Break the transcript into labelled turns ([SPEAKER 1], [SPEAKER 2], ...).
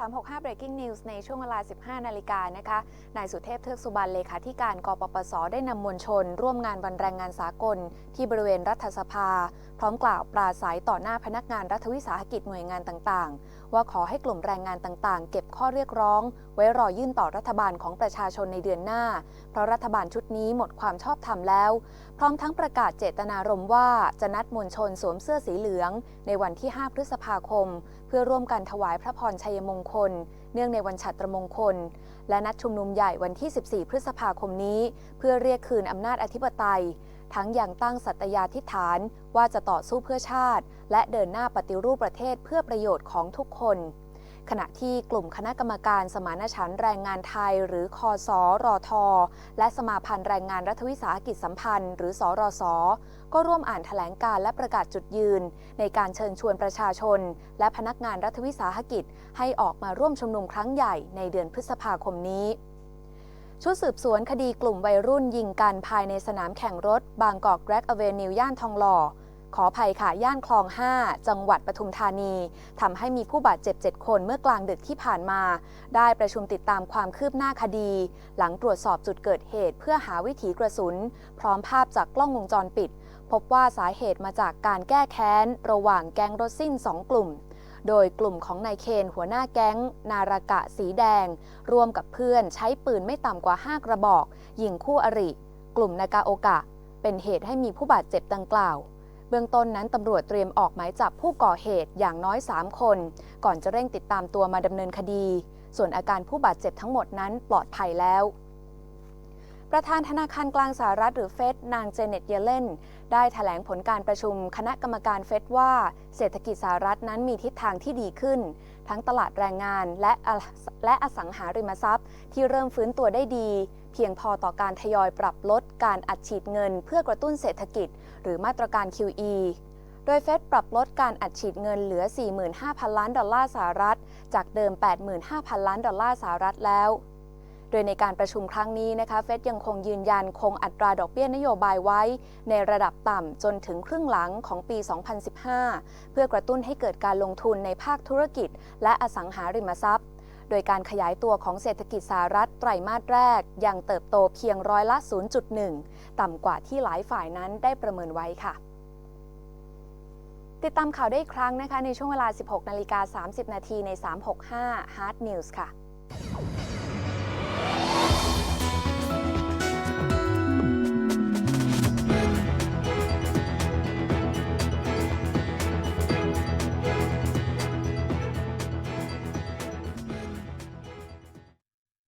[SPEAKER 1] 365 Breaking News ในช่วงเวลา 15 นาฬิกานะคะ นายสุเทพเทือกสุบรรณเลขาธิการกปปส ได้นำมวลชน ร่วมงานวันแรงงานสากล ที่บริเวณรัฐสภา พร้อมกล่าวปราศัยต่อหน้าพนักงานรัฐวิสาหกิจหน่วยงานต่างๆ ว่าขอให้กลุ่มแรงงานต่างๆ เก็บข้อเรียกร้อง ไว้รอยื่นต่อรัฐบาลของประชาชนในเดือนหน้า เพราะรัฐบาลชุดนี้หมดความชอบธรรมแล้ว พร้อมทั้งประกาศเจตนารมณ์ว่าจะนัดมวลชนสวมเสื้อสีเหลือง ในวันที่ 5 พฤษภาคม เพื่อร่วมกันถวายพระพรชัยมงคล เนื่องในวันฉัตรมงคล และนัดชุมนุมใหญ่วันที่ 14 พฤษภาคมนี้ เพื่อเรียกคืนอำนาจอธิปไตย ทั้งยังตั้งสัตยาธิฐานว่าจะต่อสู้เพื่อชาติ และเดินหน้าปฏิรูปประเทศเพื่อประโยชน์ของทุกคน ขณะที่กลุ่มคณะกรรมการสมานฉันท์แรงงานไทย หรือคอสอรอทอและสมาพันธ์แรงงานรัฐวิสาหกิจสัมพันธ์ หรือสอรสก็ร่วมอ่านแถลงการและประกาศจุดยืน ในการเชิญชวนประชาชน และพนักงานรัฐวิสาหกิจ ให้ออกมาร่วมชุมนุมครั้งใหญ่ในเดือนพฤษภาคมนี้ชุดสืบสวนคดีกลุ่มวัยรุ่นยิงกันภายในสนามแข่งรถ บางกอกแร็กอเวนิวย่านทองหล่อ ขออภัยค่ะ ย่านคลอง 5 จังหวัดปทุมธานีทำให้มีผู้บาดเจ็บ 7 คนเมื่อกลางดึกที่ผ่านมา ได้ประชุมติดตามความคืบหน้าคดี หลังตรวจสอบจุดเกิดเหตุ เพื่อหาวิถีกระสุน พร้อมภาพจากกล้องวงจรปิด พบว่าสาเหตุมาจากการแก้แค้น ระหว่างแก๊งรถซิ่ง 2 กลุ่มโดยกลุ่มของนายเคนหัวหน้าแก๊ง นารากะสีแดง ร่วมกับเพื่อนใช้ปืนไม่ต่ำกว่า 5 กระบอก ยิงคู่อริ กลุ่มนากาโอกะ เป็นเหตุให้มีผู้บาดเจ็บดังกล่าว เบื้องต้นนั้นตำรวจเตรียมออกหมายจับผู้ก่อเหตุอย่างน้อย 3 คน ก่อนจะเร่งติดตามตัวมาดำเนินคดี ส่วนอาการผู้บาดเจ็บทั้งหมดนั้นปลอดภัยแล้วประธานธนาคารกลางสหรัฐหรือเฟดนางเจเน็ตเยเลนได้ถแถลงผลการประชุมคณะกรรมการเฟดว่าเศรษฐกิจสหรัฐนั้นมีทิศทางที่ดีขึ้น ทั้งตลาดแรงงานและและอสังหาริมทรัพย์ที่เริ่มฟื้นตัวได้ดี เพียงพอต่อการทยอยปรับลดการอัดฉีดเงินเพื่อกระตุ้นเศรษฐกิจ หรือมาตรการ QE โดยเฟดปรับลดการอัดฉีดเงินเหลือ 45,000 ล้านดอลลาร์สหรัฐ จากเดิม 85,000 ล้านดอลลาร์สหรัฐแล้ว โดยในการประชุมครั้งนี้นะคะ เฟดยังคงยืนยันคงอัตราดอกเบี้ยนโยบายไว้ ในระดับต่ำจนถึงครึ่งหลังของปี 2015 เพื่อกระตุ้นให้เกิดการลงทุนในภาคธุรกิจ และอสังหาริมทรัพย์ โดยการขยายตัวของเศรษฐกิจสหรัฐไตรมาสแรก ยังเติบโตเพียงร้อยละ 0.1 ต่ำกว่าที่หลายฝ่ายนั้นได้ประเมินไว้ค่ะ ติดตามข่าวได้อีกครั้งนะคะ ในช่วงเวลา 16นาฬิกา30 นาทีใน 365 Hard News ค่ะ